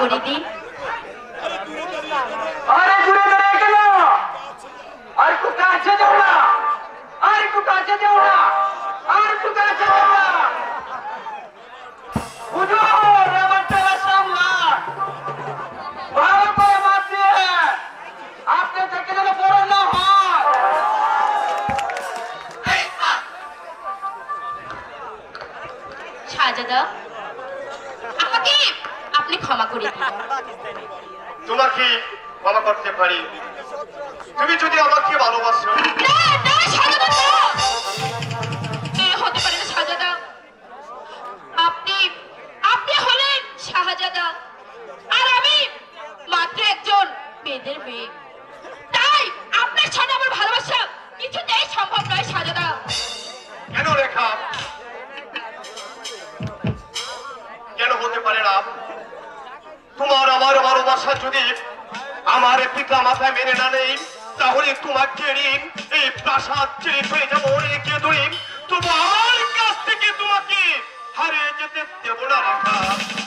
করে দিন আর একটু কাছে দেও না। আর একটু কাছে দেও না। ক্ষমা করে। তোমাকে ক্ষমা করতে পারি। তুমি যদি আমাকে ভালোবাসো। আপনি আপনি হলেন শাহজাদা আর আমি মাত্র একজন বেদের মেয়ে। মাথা মেরে না নেই তাহলে তোমাকে ঋণ এই প্রাসাদ ছেড়ে পেয়ে যাব অনেকে দূরে তোমার কাছ থেকে তোমাকে হারিয়ে যেতে দেবো না মাথা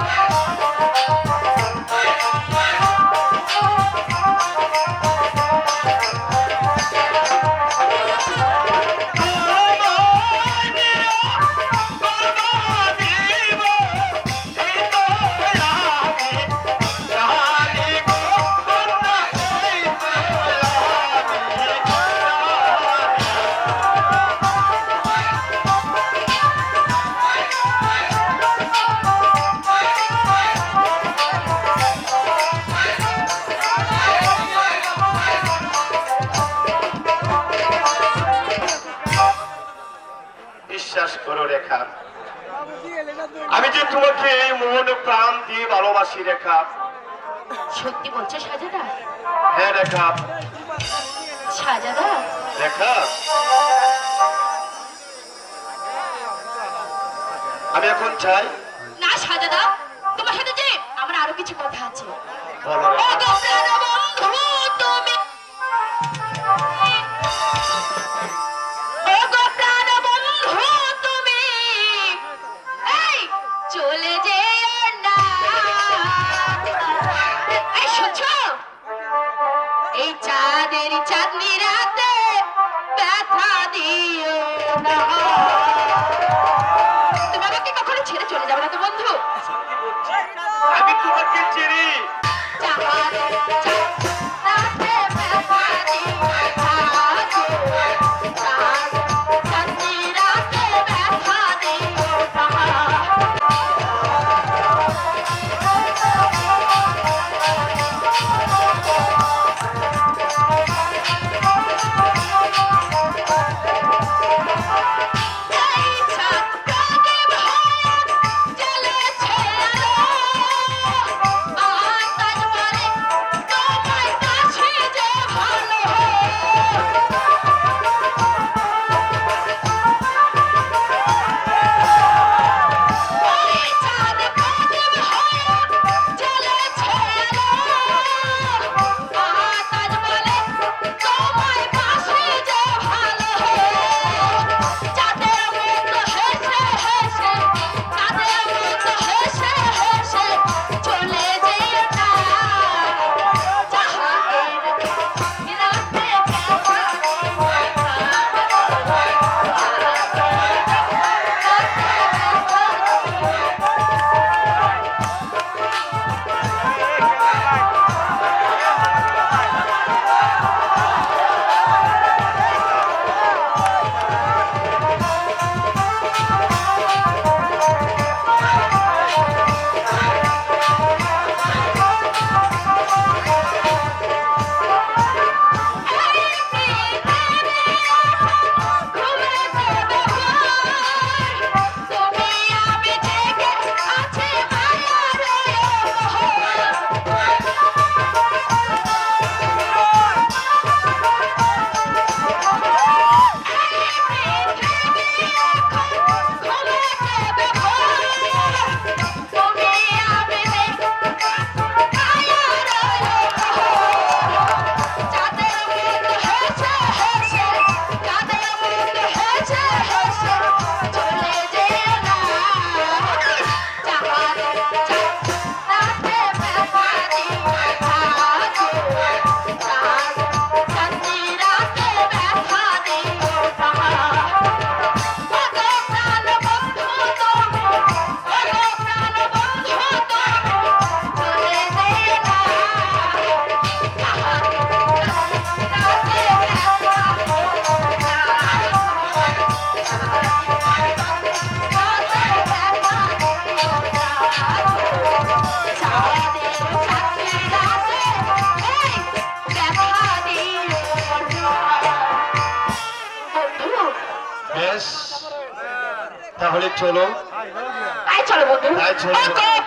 Bye. ভালোবাসি রেখা। সত্যি বলছো সাজাদা? হ্যাঁ রেখা। সাজাদা? রেখা। আমি এখন চাই। না সাজাদা তোমার সাথে যে আমার আরও কিছু কথা আছে। বলো বেশ তাহলে চলো। তাই চলো বন্ধু। তাই চলো।